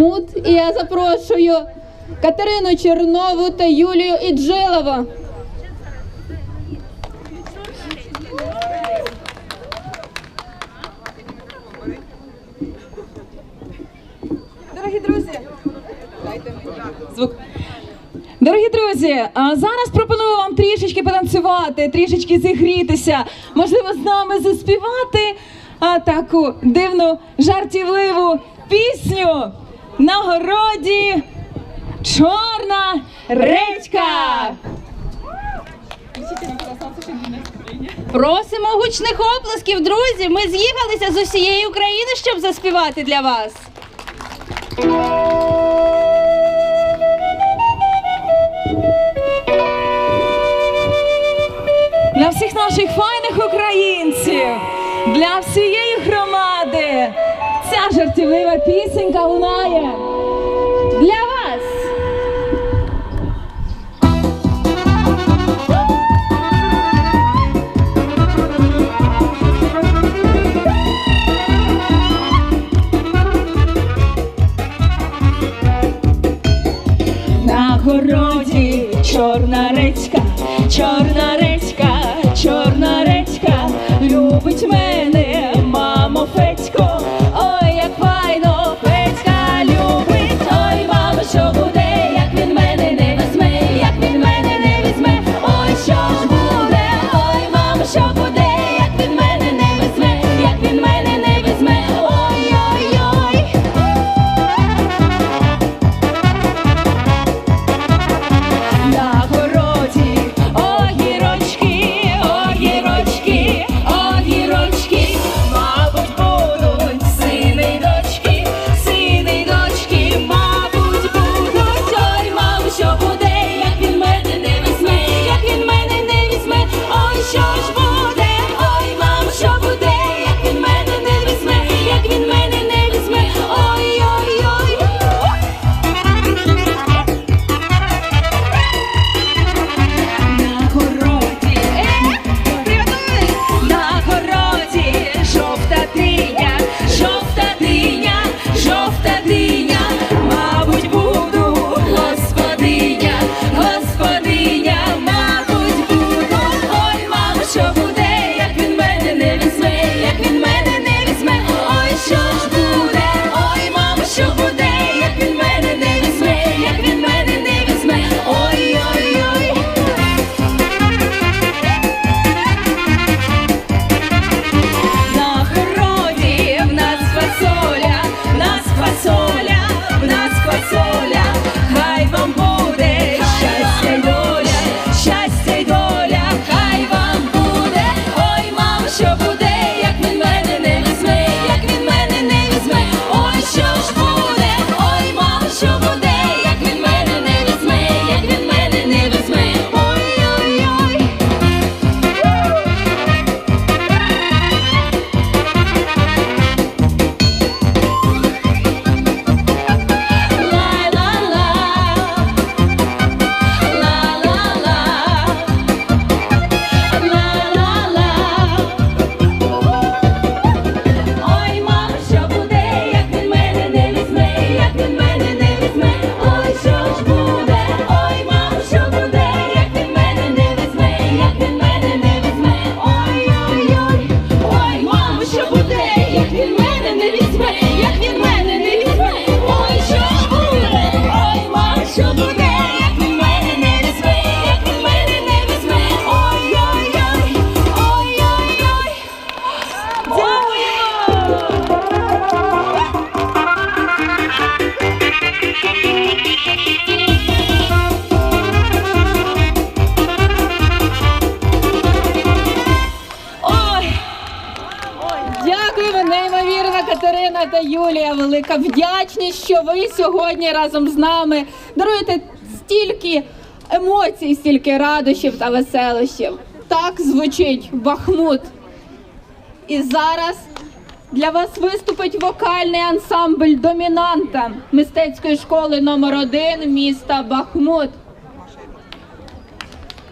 Мут, і я запрошую Катерину Чернову та Юлію Іджилову. Дорогі друзі, звук. Дорогі друзі, зараз пропоную вам трішечки потанцювати, трішечки зігрітися, можливо, з нами заспівати таку дивну жартівливу пісню на городі чорна речка. Просимо гучних оплесків, друзі. Ми з'їхалися з усієї України, щоб заспівати для вас. Для всіх наших файних українців, для всієї. Ця жартівлива пісенька лунає для вас. На городі чорна речка, чорна речка. Він мене не візьме, як він мене. Ірина та Юлія, велика вдячність, що ви сьогодні разом з нами даруєте стільки емоцій, стільки радощів та веселощів. Так звучить Бахмут. І зараз для вас виступить вокальний ансамбль домінанта мистецької школи номер 1 міста Бахмут.